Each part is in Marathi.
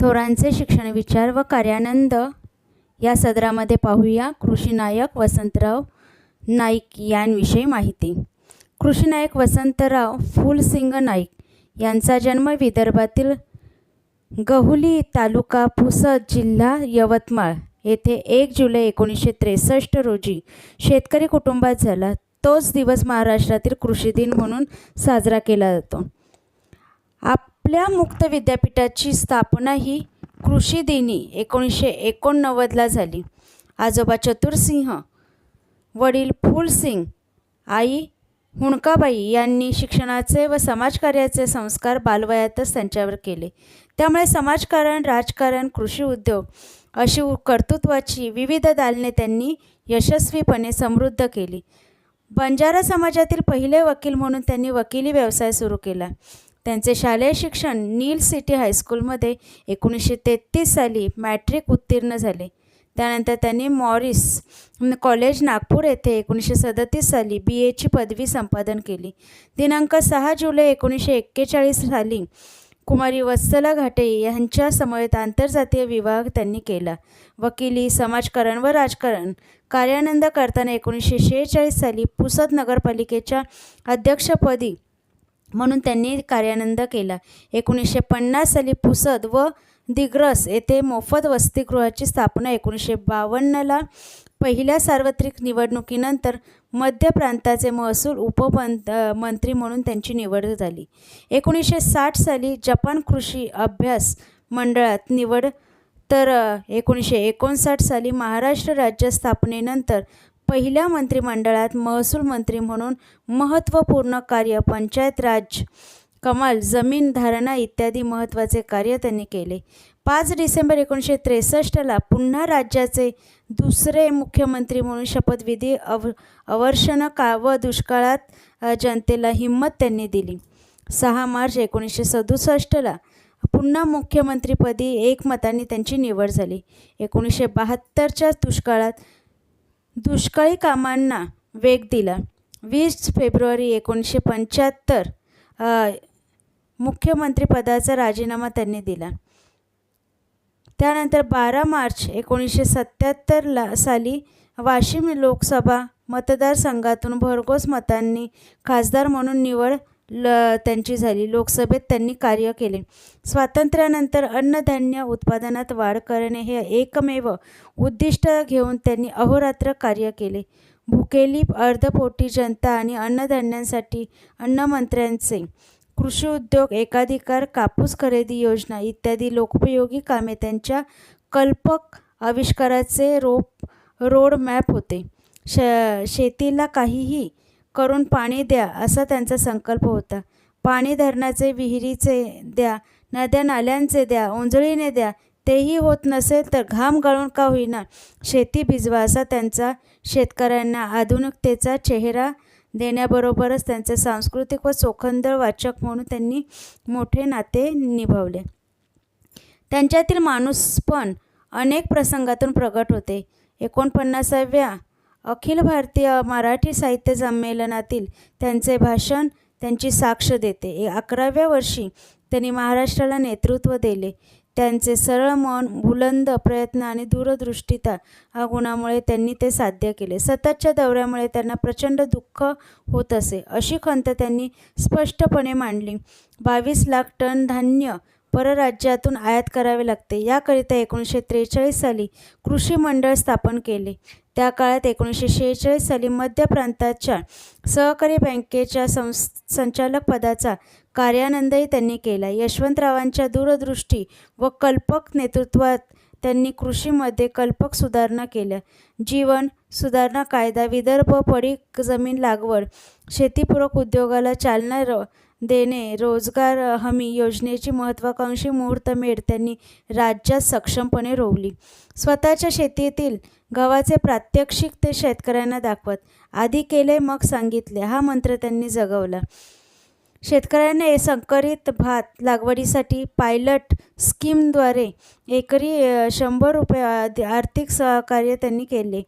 थोरांचे शिक्षण विचार व कार्यानंद या सदरामध्ये पाहूया कृषीनायक वसंतराव नाईक यांविषयी माहिती. कृषीनायक वसंतराव फुलसिंग नाईक यांचा जन्म विदर्भातील गहुली तालुका पुसद जिल्हा यवतमाळ येथे एक जुलै एकोणीसशे त्रेसष्ट रोजी शेतकरी कुटुंबात झाला. तोच दिवस महाराष्ट्रातील कृषी दिन म्हणून साजरा केला जातो. आप आपल्या मुक्त विद्यापीठाची स्थापना ही कृषी दिनी एकोणीसशे एकोणनव्वदला झाली. आजोबा चतुरसिंह वडील फुलसिंग आई हुणकाबाई यांनी शिक्षणाचे व समाजकार्याचे संस्कार बालवयातच त्यांच्यावर केले. त्यामुळे समाजकारण राजकारण कृषी उद्योग अशी कर्तृत्वाची विविध दालने त्यांनी यशस्वीपणे समृद्ध केली. बंजारा समाजातील पहिले वकील म्हणून त्यांनी वकिली व्यवसाय सुरू केला. त्यांचे शालेय शिक्षण नील सिटी हायस्कूलमध्ये एकोणीसशे तेहतीस साली मॅट्रिक उत्तीर्ण झाले. त्यानंतर त्यांनी मॉरिस कॉलेज नागपूर येथे एकोणीसशे सदतीस साली बी एची पदवी संपादन केली. दिनांक सहा जुलै एकोणीसशे एक्केचाळीस साली कुमारी वत्सला घाटे यांच्या समवेत आंतरजातीय विवाह त्यांनी केला. वकिली समाजकारण व राजकारण कार्यानंद करताना एकोणीसशे शेहेचाळीस साली पुसद नगरपालिकेच्या अध्यक्षपदी म्हणून त्यांनी कार्यानंद केला. एकोणीसशे पन्नास साली पुसद व दिग्रस येथे मोफत वसतिगृहाची स्थापना एकोणीसशे बावन्नला पहिल्या सार्वत्रिक निवडणुकीनंतर मध्य प्रांताचे महसूल उपमंत मंत्री म्हणून त्यांची निवड झाली. एकोणीसशे साठ साली जपान कृषी अभ्यास मंडळात निवड तर एकोणीसशे एकोणसाठ साली महाराष्ट्र राज्य स्थापनेनंतर पहिल्या मंत्रिमंडळात महसूल मंत्री म्हणून महत्त्वपूर्ण कार्य पंचायत राज कमाल जमीन धारणा इत्यादी महत्त्वाचे कार्य त्यांनी केले. पाच डिसेंबर एकोणीसशे त्रेसष्टला पुन्हा राज्याचे दुसरे मुख्यमंत्री म्हणून शपथविधी अव अवर्षण का व दुष्काळात जनतेला हिंमत त्यांनी दिली. सहा मार्च एकोणीसशे सदुसष्टला पुन्हा मुख्यमंत्रीपदी एकमताने त्यांची निवड झाली. एकोणीसशे बहात्तरच्या दुष्काळात दुष्काळी कामांना वेग दिला. वीस फेब्रुवारी एकोणीसशे पंच्याहत्तर मुख्यमंत्रीपदाचा राजीनामा त्यांनी दिला. त्यानंतर बारा मार्च एकोणीसशे सत्याहत्तरला साली वाशिम लोकसभा मतदारसंघातून भरघोस मतांनी खासदार म्हणून निवड ल त्यांची झाली. लोकसभेत त्यांनी कार्य केले. स्वातंत्र्यानंतर अन्नधान्य उत्पादनात वाढ करणे हे एकमेव उद्दिष्ट घेऊन त्यांनी अहोरात्र कार्य केले. भुकेली अर्धपोटी जनता आणि अन्नधान्यांसाठी अन्नमंत्र्यांचे कृषी उद्योग एकाधिकार कापूस खरेदी योजना इत्यादी लोकोपयोगी कामे त्यांच्या कल्पक आविष्काराचे रोप रोड मॅप होते. श शेतीला काहीही करून पाणी द्या असा त्यांचा संकल्प होता. पाणी धरणाचे विहिरीचे द्या नद्या नाल्यांचे द्या उंजळीने द्या तेही होत नसेल तर घाम गाळून का होईना? शेती भिजवा असा त्यांचा शेतकऱ्यांना आधुनिकतेचा चेहरा देण्याबरोबरच त्यांचे सांस्कृतिक व चोखंदळ वाचक म्हणून त्यांनी मोठे नाते निभावले. त्यांच्यातील माणूस पण अनेक प्रसंगातून प्रगट होते. एकोणपन्नासाव्या अखिल भारतीय मराठी साहित्य संमेलनातील त्यांचे भाषण त्यांची साक्ष देते. अकराव्या वर्षी त्यांनी महाराष्ट्राला नेतृत्व दिले. त्यांचे सरळ मन बुलंद प्रयत्न आणि दूरदृष्टीता हा गुणामुळे त्यांनी ते साध्य केले. सततच्या दौऱ्यामुळे त्यांना प्रचंड दुःख होत असे अशी खंत त्यांनी स्पष्टपणे मांडली. बावीस लाख टन धान्य परराज्यातून आयात करावे लागते. याकरिता एकोणीसशे त्रेचाळीस साली कृषी मंडळ स्थापन केले. त्या काळात एकोणीसशे शेहेचाळीस साली मध्य प्रांताच्या सहकारी बँकेच्या संस संचालक पदाचा कार्यानंदही त्यांनी केला. यशवंतरावांच्या दूरदृष्टी व कल्पक नेतृत्वात त्यांनी कृषीमध्ये कल्पक सुधारणा केल्या. जीवन सुधारणा कायदा विदर्भ पडीक जमीन लागवड शेतीपूरक उद्योगाला चालना र देणे रोजगार हमी योजनेची महत्त्वाकांक्षी मुहूर्तमेढ त्यांनी राज्यात सक्षमपणे रोवली. स्वतःच्या शेतीतील गव्हाचे प्रात्यक्षिक ते शेतकऱ्यांना दाखवत. आधी केले मग सांगितले. हा मंत्र त्यांनी जगवला. शेतकऱ्यांना संकरित भात लागवडीसाठी पायलट स्कीमद्वारे एकरी शंभर रुपये आर्थिक सहकार्य त्यांनी केले.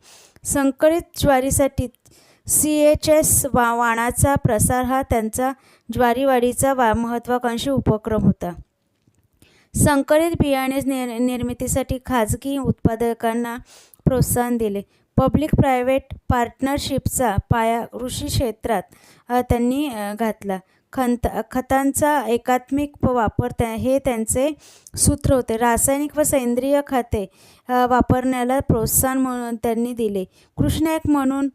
संकरित ज्वारीसाठी सी एच एस वा वाणाचा प्रसार हा त्यांचा ज्वारीवाढीचा वा महत्त्वाकांक्षी उपक्रम होता. संकरित बियाणे निर निर्मितीसाठी खाजगी उत्पादकांना प्रोत्साहन दिले. पब्लिक प्रायव्हेट पार्टनरशिपचा पाया कृषी क्षेत्रात त्यांनी घातला. खंत खतांचा एकात्मिक वापर त्या हे त्यांचे सूत्र होते. रासायनिक व सेंद्रिय खते वापरण्याला प्रोत्साहन म्हणून त्यांनी दिले. कृष्णायक म्हणून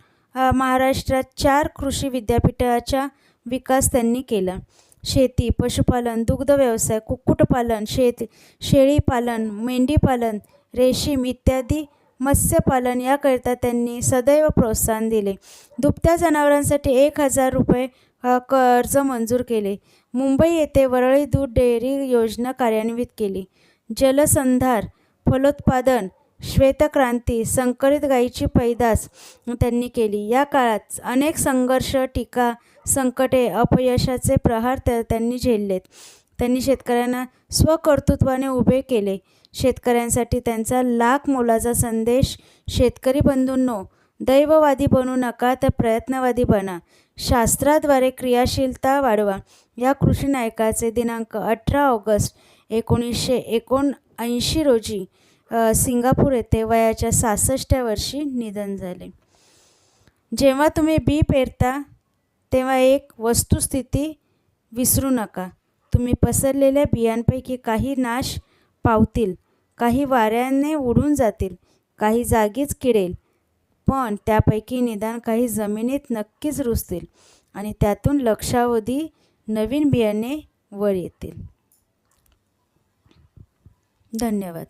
महाराष्ट्रात चार कृषी विद्यापीठाचा विकास त्यांनी केला. शेती पशुपालन दुग्ध व्यवसाय कुक्कुटपालन शेत शेळीपालन मेंढीपालन रेशीम इत्यादी मत्स्यपालन याकरिता त्यांनी सदैव प्रोत्साहन दिले. दुभत्या जनावरांसाठी एक हजार रुपये कर्ज मंजूर केले. मुंबई येथे वरळी दूध डेअरी योजना कार्यान्वित केली. जलसंधार फलोत्पादन श्वेतक्रांती संकरित गायीची पैदास त्यांनी केली. या काळात अनेक संघर्ष टीका संकटे अपयशाचे प्रहार त्या त्यांनी झेललेत. त्यांनी शेतकऱ्यांना स्वकर्तृत्वाने उभे केले. शेतकऱ्यांसाठी त्यांचा लाख मोलाचा संदेश. शेतकरी बंधूंनो दैववादी बनू नका तर प्रयत्नवादी बना. शास्त्राद्वारे क्रियाशीलता वाढवा. या कृषी नायकाचे दिनांक अठरा ऑगस्ट एकोणीसशे एकोणऐंशी रोजी सिंगापूर येथे वयाच्या सहासष्ट्या वर्षी निधन झाले. जेव्हा तुम्ही बी पेरता तेव्हा एक वस्तुस्थिती विसरू नका. तुम्ही पसरलेल्या बियांपैकी काही नाश पावतील. काही वाऱ्याने उडून जातील काही जागीच किडेल. पण त्यापैकी निदान काही जमिनीत नक्कीच रुजतील आणि त्यातून लक्षावधी नवीन बियाणे वर येतील. धन्यवाद.